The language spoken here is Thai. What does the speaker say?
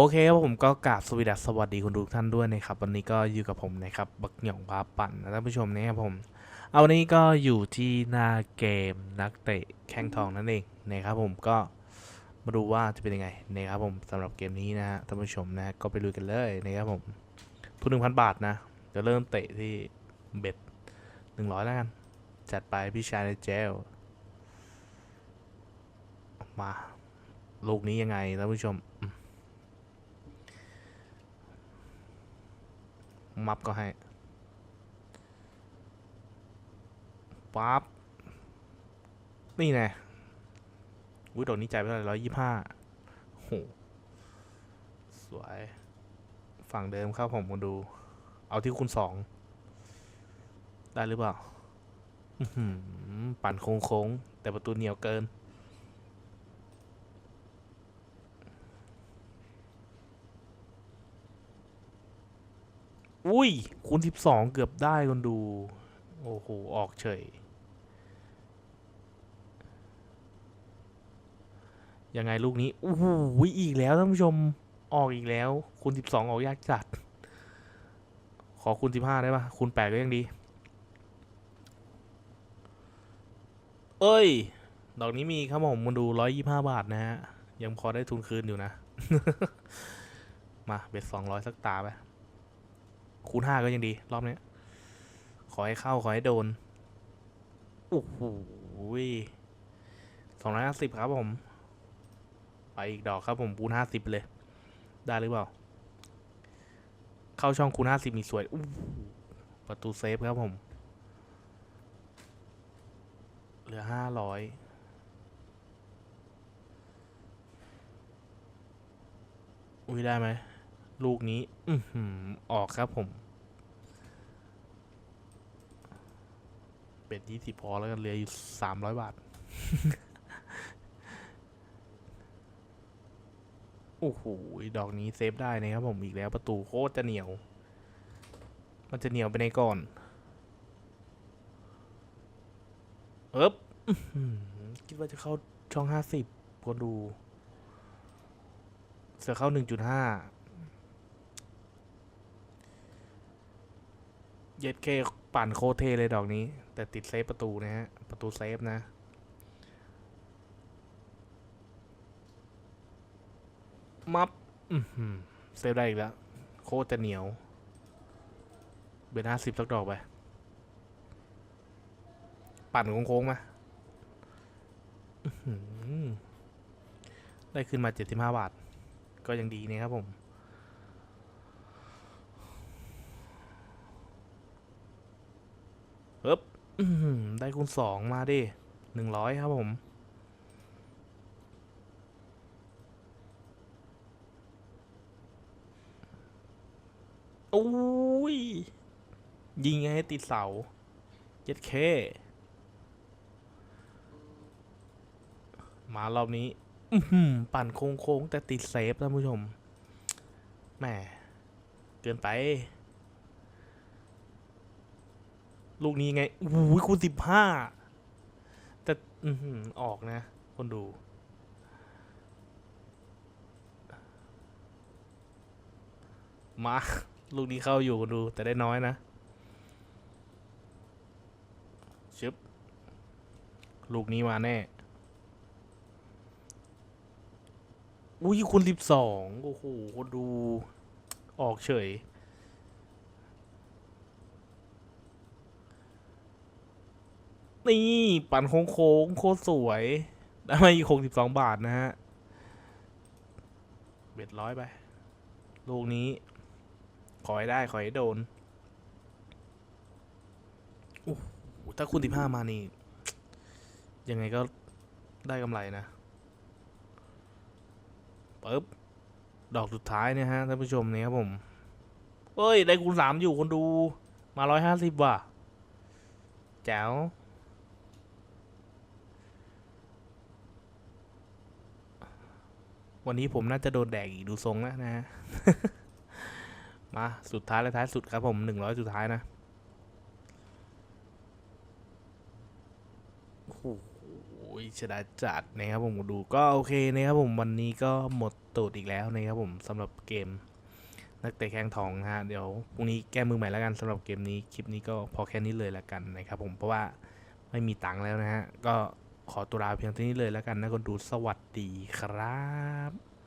โอเคครับผมก็กราบสวสดัสสวัสดีคุณทุกท่านด้วยนะครับ วันนี้ก็อยู่กับผมนะครับบักหยองพาปั่นนะท่านผู้ชมนะครับผม เอาวันนี้ก็อยู่ที่หน้าเกมนักเตะแข้งทองนั่นเองนะครับผมก็มาดูว่าจะเป็นยังไงนะครับผมสำหรับเกมนี้นะฮะท่านผู้ชมนะก็ไปลุยกันเลยนะครับผมทุนหนึ่งพันบาทนะจะเริ่มเตะที่เบ็ดหนึ่งร้อยแล้วกัน จัดไปพี่ชายในเจลมาลูกนี้ยังไงท่านผู้ชม มับก็ให้ปั๊บนี่ไงอุ้ยดอกนี้จ่ายไปเท่าไหร่ร้อยยี่ห้าโหสวย ฝั่งเดิมครับผมมาดู เอาที่คุณสองได้หรือเปล่าอื้อหือปั่นโค้งๆ แต่ประตูเหนียวเกิน อุ้ย คูณสิบสองเกือบได้คนดู โอ้โห ออกเฉย ยังไงลูกนี้โอ้โหอีกแล้วท่านผู้ชม ออกอีกแล้ว คูณสิบสองออกยากจัด ขอคูณสิบห้าได้ปะคูณแปดก็ยังดี เอ้ย ดอกนี้มีครับผมมาดูร้อยยี่ห้าบาทนะฮะ ยังพอได้ทุนคืนอยู่นะ มา เบ็ดสองร้อยสักตาไป คูณห้าก็ยังดี รอบนี้ขอให้เข้า ขอให้โดน โอ้โหสองร้อยห้าสิบครับผม ไปอีกดอกครับผมคูณห้าสิบเลย ได้หรือเปล่า เข้าช่องคูณห้าสิบมีสวยประตูเซฟครับผม เหลือห้าร้อยอุ้ยได้ไหม ลูกนี้ อืออกครับผม เป็ดยี่สิบพอแล้วกันเหลืออยู่สามร้อยบาท โอ้โห ดอกนี้เซฟได้นะครับผมอีกแล้วประตูโคตรจะเหนียว มันจะเหนียวไปในก่อน เอ๊บคิดว่าจะเข้าช่องห้าสิบคนดู เสือเข้าหนึ่งจุดห้า เย็ดเคปั่นโคเทเลยดอกนี้ แต่ติดเซฟประตูนะฮะ ประตูเซฟนะ มับเซฟได้อีกแล้ว โคตรจะเหนียว เบนห้าสิบสักดอกไป ปั่นโค้งๆมาอื้อหือได้ขึ้นมาเจ็ดสิบห้าบาท ก็ยังดีนะครับผม ปึ๊บอื้อได้คูณสองมาดิหนึ่งร้อยครับผม โอ้ย ยิงไงให้ติดเสาเจ็ดเคมารอบนี้ ปั่นโค้งๆ แต่ติดเซฟท่านผู้ชม แหม เกินไป ลูกนี้ไงโอ้โหคูณสิบห้าแต่อือหือออกนะ คนดู มาลูกนี้เข้าอยู่คนดู แต่ได้น้อยนะชึบลูกนี้มาแน่ อุ้ยคูณสิบสองโอ้โหคนดู ออกเฉย นี่ ปั่นโค้งโค้งโคตรสวยได้มาอีกหกสิบสองบาทนะฮะเบ็ดร้อยไป ลูกนี้ ขอให้ได้ ขอให้โดนโอ้ถ้าคุณสิบห้ามานี่ ยังไงก็ได้กำไรนะปึ๊บ ดอกสุดท้ายเนี่ยฮะท่านผู้ชมเนี่ยครับผมเฮ้ย ได้คูณสามอยู่คนดูมาร้อยห้าสิบว่ะแจ๋ว วันนี้ผมน่าจะโดนแดกอีกดูทรงแล้วนะฮะ มาสุดท้ายและท้ายสุดครับผมหนึ่งร้อยสุดท้ายนะโอ้โหชนะจัดนะครับผมดูก็โอเคนะครับผมวันนี้ก็หมดตูดอีกแล้วนะครับผมสำหรับเกมนักเตะแข้งทองนะฮะเดี๋ยวพรุ่งนี้แก้มือใหม่แล้วกันสำหรับเกมนี้คลิปนี้ก็พอแค่นี้เลยแล้วกันนะครับผมเพราะว่าไม่มีตังค์แล้วนะฮะก็ ขอตัวลาเพียงเท่านี้เลยแล้วกันนะคนดูสวัสดีครับ